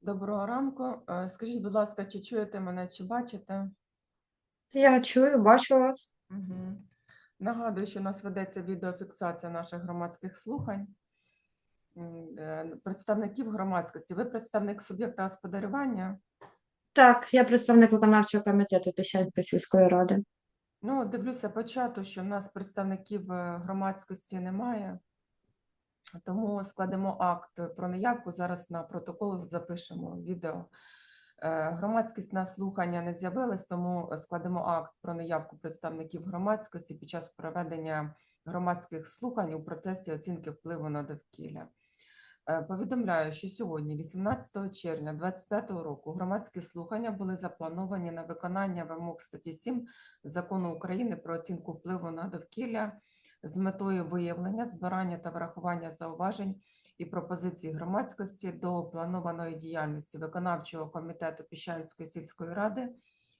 Доброго ранку. Е, Скажіть, будь ласка, чи чуєте мене, чи бачите? Я чую, бачу вас. Угу. Нагадую, що у нас ведеться відеофіксація наших громадських слухань. Е, Представників громадськості. Ви представник суб'єкта господарювання? Так, я представник виконавчого комітету Піщанської сільської ради. Ну, дивлюся по чату, що в нас представників е, громадськості немає. Тому складемо акт про неявку. Зараз на протокол запишемо відео. Е, Громадськість на слухання не з'явилась, тому складемо акт про неявку представників громадськості під час проведення громадських слухань у процесі оцінки впливу на довкілля. Е, Повідомляю, що сьогодні, 18 червня 2025 року, громадські слухання були заплановані на виконання вимог статті 7 Закону України про оцінку впливу на довкілля з метою виявлення, збирання та врахування зауважень і пропозицій громадськості до планованої діяльності виконавчого комітету Піщанської сільської ради,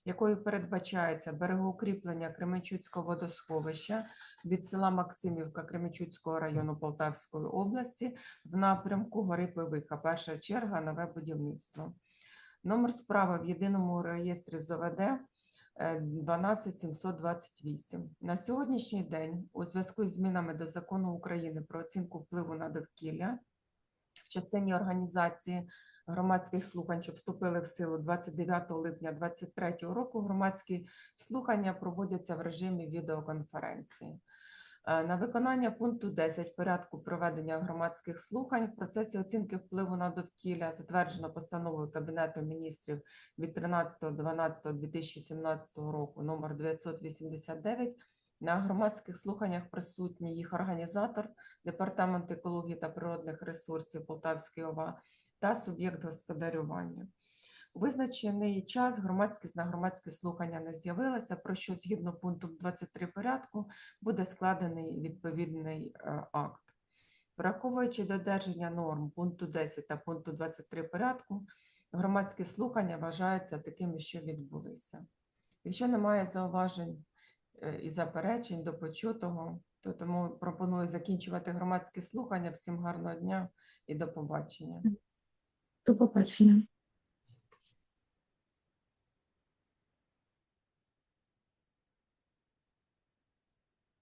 якою передбачається берегоукріплення Кременчуцького водосховища від села Максимівка Кременчуцького району Полтавської області в напрямку гори Пивиха. Перша черга нове будівництво. Номер справи в єдиному реєстрі ЗОВД 12728. На сьогоднішній день у зв'язку із змінами до закону України про оцінку впливу на довкілля в частині організації громадських слухань, що вступили в силу 29 липня 2023 року, громадські слухання проводяться в режимі відеоконференції. Е, На виконання пункту 10 порядку проведення громадських слухань в процесі оцінки впливу на довкілля затверджено постановою Кабінету міністрів від 13.12.2017 року номер 989 на громадських слуханнях присутній їх організатор Департамент екології та природних ресурсів Полтавської ОВА та суб'єкт господарювання. Визначений час громадськість на громадські слухання не з'явилася, про що згідно пункту 23 порядку буде складений відповідний е, акт. Враховуючи додержання норм пункту 10 та пункту 23 порядку, громадські слухання вважаються такими, що відбулися. Якщо немає зауважень е, і заперечень до почутого, то тому пропоную закінчувати громадські слухання. Всім гарного дня і до побачення. До побачення.